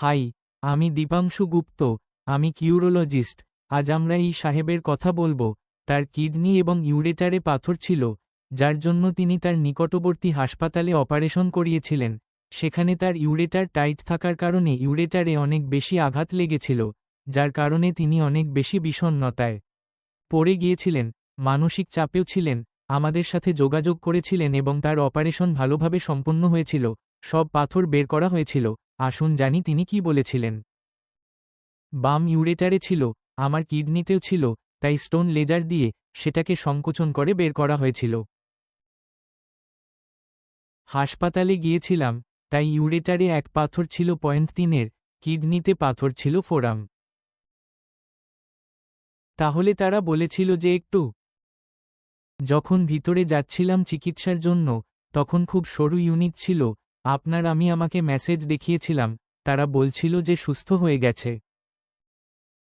High, আমি দীপাংশু গুপ্ত, আমি কিউরোলজিস্ট, আজ আমরা এই সাহেবের কথা বলব, তার কিডনি এবং ইউরেটারে পাথর ছিল, যার জন্য তিনি তার নিকটবর্তী হাসপাতালে অপারেশন করিয়েছিলেন, সেখানে তার ইউরেটার টাইট থাকার কারণে ইউরেটারে অনেক বেশি আঘাত লেগেছিল, যার কারণে তিনি অনেক বেশি বিষণ্নতায় পড়ে গিয়েছিলেন, মানসিক চাপেও ছিলেন, আমাদের সাথে যোগাযোগ করেছিলেন এবং তার অপারেশন ভালোভাবে সম্পন্ন হয়েছিল, সব পাথর বের করা হয়েছিল আসুন জানি তিনি কি বলেছিলেন। বাম ইউরেটারে ছিল, আমার কিডনিতেও ছিল, তাই স্টোন লেজার দিয়ে সেটাকে সংকোচন করে বের করা হয়েছিল। হাসপাতালে গিয়েছিলাম, তাই ইউরেটারে এক পাথর ছিল পয়েন্ট তিনের, কিডনিতে পাথর ছিল ফোরাম। তাহলে তারা বলেছিল যে একটু। যখন ভিতরে যাচ্ছিলাম চিকিৎসার জন্য, তখন খুব সরু ইউনিট ছিল আপনার আমি আমাকে মেসেজ দেখিয়েছিলাম তারা বলছিল যে সুস্থ হয়ে গেছে।